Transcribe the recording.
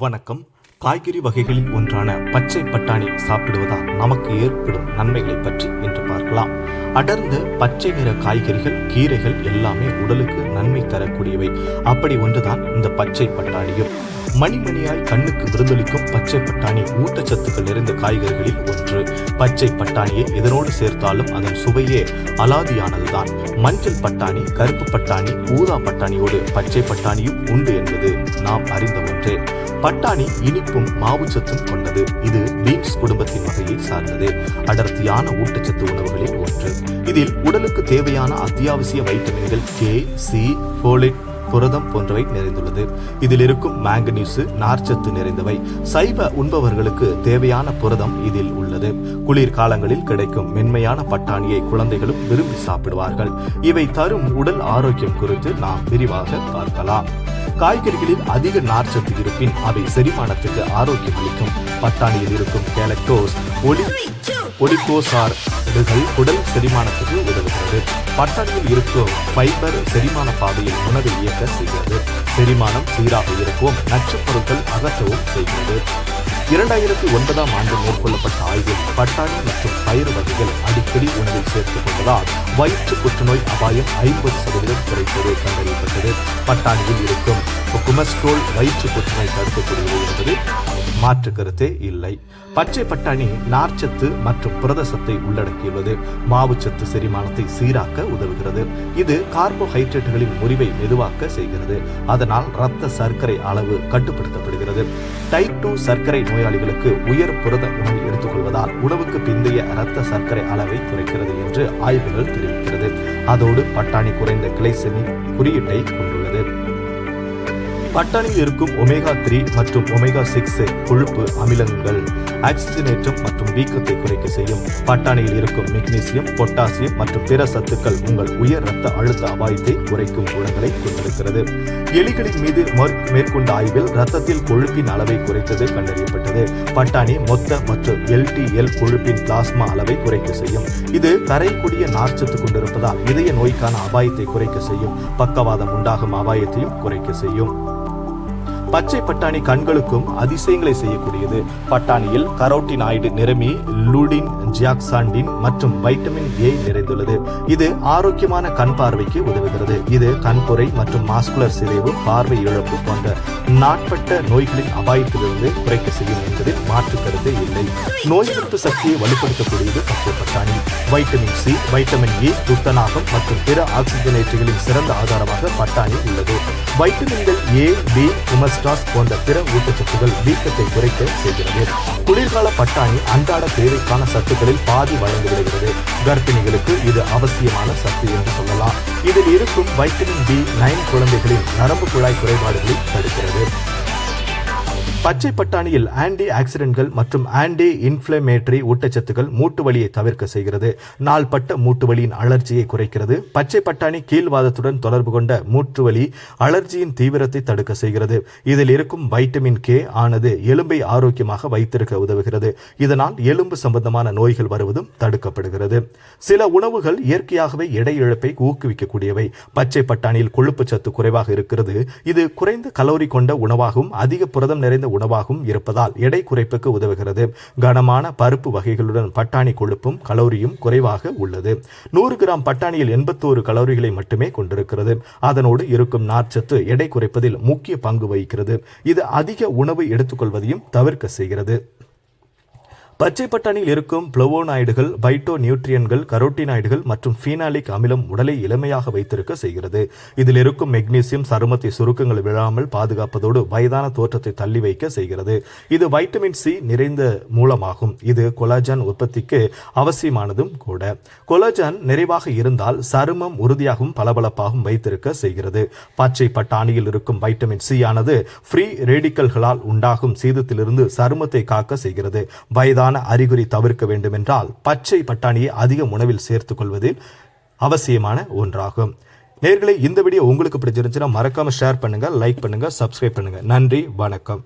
வணக்கம். காய்கறி வகைகளில் ஒன்றான பச்சை பட்டாணி சாப்பிடுவதால் நமக்கு ஏற்படும் நன்மைகளை பற்றி இன்று பார்க்கலாம். அடர்ந்த பச்சை நிற காய்கறிகள் கீரைகள் எல்லாமே உடலுக்கு நன்மை தரக்கூடியவை. அப்படி ஒன்றுதான் இந்த பச்சை பட்டாணியும். மணிமணியாய் கண்ணுக்கு விருந்தளிக்கும் பச்சை பட்டாணி ஊட்டச்சத்துக்கள் நிறைந்த காய்கறிகளில் ஒன்று. பச்சை பட்டாணியை இதனோடு சேர்த்தாலும் அதன் சுவையே அலாதியானதுதான். மஞ்சள் பட்டாணி கருப்பு பட்டாணி ஊதா பட்டாணியோடு பச்சை பட்டாணியும் உண்டு என்பது நாம் அறிந்த ஒன்றே. பட்டாணி இனிப்பும் மாவுச்சத்தும் கொண்டது. இது பீன்ஸ் குடும்பத்தின் வகையை சார்ந்தது. அடர்த்தியான ஊட்டச்சத்து உணவுகளில் ஒன்று. இதில் உடலுக்கு தேவையான அத்தியாவசிய வைட்டமின்கள் கே சி போலிட் புரதம் போன்றவை நிறைந்துள்ளது. இதில் இருக்கும் மேங்கனீசு நார்ச்சத்து நிறைந்தவை. சைவ உண்பவர்களுக்கு தேவையான புரதம் இதில் உள்ளது. குளிர் காலங்களில் கிடைக்கும் மென்மையான பட்டாணியை குழந்தைகளும் விரும்பி சாப்பிடுவார்கள். இவை தரும் உடல் ஆரோக்கியம் குறித்து நாம் விரிவாக பார்க்கலாம். காய்கறிகளில் அதிக நார்ச்சத்து இருப்பின் அவை செரிமானத்துக்கு ஆரோக்கியம் அளிக்கும். பட்டாணியில் இருக்கும் கேலக்டோஸ் ஒளி ஒலிகோசார்டுகள் உடல் செரிமானத்துக்கு உதவுகிறது. பட்டாணியில் இருக்கும் ஃபைபர் செரிமான பாதையில் உணவை இயக்க செய்கிறது. செரிமானம் சீராக இருக்கும் நச்சுப் பொருட்கள் அகற்றவும் செய்கிறது. இரண்டாயிரத்தி ஒன்பதாம் ஆண்டு மேற்கொள்ளப்பட்ட ஆய்வில் பட்டாணி மற்றும் பயிறு வகைகள் அடிக்கடி உணவில் சேர்த்துக் கொண்டதால் வயிற்று புற்றுநோய் அபாயம் ஐம்பது சதவீதம் குறைப்பது கண்டறியப்பட்டது. பட்டாணியில் இருக்கும் குமஸ்ட்ரோல் வயிற்று புற்றுநோய் தடுக்கக்கூடியது என்பது மாற்று கருத்தே இல்லை. பச்சை பட்டாணி நார்ச்சத்து மற்றும் புரத சத்தை உள்ளடக்கியுள்ளது மாவுச்சத்து செரிமானத்தை சீராக்க உதவுகிறது. இது கார்போஹைட்ரேட்டுகளின் முறிவை மெதுவாக்க செய்கிறது. அதனால் இரத்த சர்க்கரை அளவு கட்டுப்படுத்தப்படுகிறது. டைப் டூ சர்க்கரை நோயாளிகளுக்கு உயர் புரத உணவு எடுத்துக்கொள்வதால் உணவுக்கு பிந்தைய இரத்த சர்க்கரை அளவை குறைக்கிறது என்று ஆய்வுகள் தெரிவிக்கிறது. அதோடு பட்டாணி குறைந்த கிளைசெமி குறியீட்டை கொண்டுள்ளது. பட்டாணியில் இருக்கும் ஒமேகா த்ரீ மற்றும் ஒமேகா சிக்ஸ் கொழுப்பு அமிலங்கள் ஆக்சிஜனேற்றம் மற்றும் வீக்கத்தை குறைக்க செய்யும். பட்டாணியில் இருக்கும் மெக்னீசியம் பொட்டாசியம் மற்றும் பிற சத்துக்கள் உங்கள் உயர் ரத்த அழுத்த அபாயத்தை குறைக்கும் குணங்களை கொண்டிருக்கிறது. எலிகளின் மீது மேற்கொண்ட ஆய்வில் ரத்தத்தில் கொழுப்பின் அளவை குறைத்தது கண்டறியப்பட்டது. பட்டாணி மொத்த மற்றும் எல்டிஎல் கொழுப்பின் பிளாஸ்மா அளவை குறைக்க செய்யும். இது கரைக்கூடிய நார்ச்சத்து கொண்டிருப்பதால் இதய நோய்க்கான அபாயத்தை குறைக்க செய்யும். பக்கவாதம் உண்டாகும் அபாயத்தையும் குறைக்க செய்யும். பச்சை பட்டாணி கண்களுக்கும் அதிசயங்களை செய்யக்கூடியது. பட்டாணியில் கரோட்டினாய்டு நிரம்பி லூடின் ஜியாக்சாண்டின் மற்றும் வைட்டமின் ஏ நிறைந்துள்ளது. இது ஆரோக்கியமான கண் பார்வைக்கு உதவுகிறது. இது கண்புரை மற்றும் மாஸ்குலர் சிதைவு பார்வை இழப்பு போன்ற நாட்பட்ட நோய்களின் அபாயத்திலிருந்து குறைக்க செய்யும் என்பதில் மாற்று கருத்து இல்லை. நோய் எதிர்ப்பு சக்தியை வலுப்படுத்தக்கூடியது பச்சை பட்டாணி. வைட்டமின் சி வைட்டமின் ஏ துத்தநாகம் மற்றும் பிற ஆக்சிஜனேற்றிகளின் சிறந்த ஆதாரமாக பட்டாணி உள்ளது. வைட்டமின்கள் ஏ பி குமஸ்டாஸ் போன்ற பிற ஊட்டச்சத்துகள் வீக்கத்தை குறைக்க செய்கிறது. குளிர்கால பட்டாணி அன்றாட தேவைக்கான சத்துக்களில் பாதி வழங்கி விடுகிறது. கர்ப்பிணிகளுக்கு இது அவசியமான சத்து என்று சொல்லலாம். இதில் இருக்கும் வைட்டமின் பி நைன் குழந்தைகளின் நரம்பு குழாய் குறைபாடுகளை தடுக்கிறது. பச்சை பட்டாணியில் ஆன்டி ஆக்சிடென்ட்கள் மற்றும் ஆன்டி இன்ஃபிளமேட்டரி ஊட்டச்சத்துக்கள் மூட்டு வலியை தவிர்க்க செய்கிறது. நாள்பட்ட மூட்டு வலியின் அலர்ஜியை குறைக்கிறது. பச்சை பட்டாணி கீழ்வாதத்துடன் தொடர்பு கொண்ட மூட்டு வலி அலர்ஜியின் தீவிரத்தை தடுக்க செய்கிறது. இதில் இருக்கும் வைட்டமின் கே ஆனது எலும்பை ஆரோக்கியமாக வைத்திருக்க உதவுகிறது. இதனால் எலும்பு சம்பந்தமான நோய்கள் வருவதும் தடுக்கப்படுகிறது. சில உணவுகள் இயற்கையாகவே எடை இழப்பை ஊக்குவிக்கக்கூடியவை. பச்சை பட்டாணியில் கொழுப்பு சத்து குறைவாக இருக்கிறது. இது குறைந்த கலோரி கொண்ட உணவாகவும் அதிக புரதம் நிறைந்த உணவாகவும் இருப்பதால் எடை குறைப்புக்கு உதவுகிறது. கனமான பருப்பு வகைகளுடன் பட்டாணி கொழுப்பும் கலோரியும் குறைவாக உள்ளது. நூறு கிராம் பட்டாணியில் எண்பத்தோரு கலோரிகளை மட்டுமே கொண்டிருக்கிறது. அதனோடு இருக்கும் நார்ச்சத்து எடை குறைப்பதில் முக்கிய பங்கு வகிக்கிறது. இது அதிக உணவு எடுத்துக்கொள்வதையும் தவிர்க்க செய்கிறது. பச்சை பட்டாணியில் இருக்கும் பிளவோனாய்டுகள் பைட்டோ நியூட்ரியன்கள் கரோட்டினாய்டுகள் மற்றும் ஃபீனாலிக் அமிலம் உடலை இளமையாக வைத்திருக்க செய்கிறது. இதில் இருக்கும் மெக்னீசியம் சருமத்தை சுருக்கங்கள் விழாமல் பாதுகாப்பதோடு வயதான தோற்றத்தை தள்ளி வைக்க செய்கிறது. இது வைட்டமின் சி நிறைந்த மூலமாகும். இது கொலாஜான் உற்பத்திக்கு அவசியமானதும் கூட. கொலாஜான் நிறைவாக இருந்தால் சருமம் உறுதியாகவும் பளபளப்பாகவும் வைத்திருக்க செய்கிறது. பச்சை பட்டாணியில் இருக்கும் வைட்டமின் சி ஆனது ஃப்ரீ ரேடிக்கல்களால் உண்டாகும் சீதத்திலிருந்து சருமத்தை காக்க செய்கிறது. வயதான முக்கியமான அறிகுறி தவிர்க்க வேண்டுமென்றால் பச்சை பட்டாணியை அதிக உணவில் சேர்த்துக் கொள்வது அவசியமான ஒன்றாகும். நேர்களை இந்த வீடியோ உங்களுக்கு பிடிச்சிருந்துச்சுன்னா மறக்காம ஷேர் பண்ணுங்க லைக் பண்ணுங்க சப்ஸ்கிரைப் பண்ணுங்க. நன்றி வணக்கம்.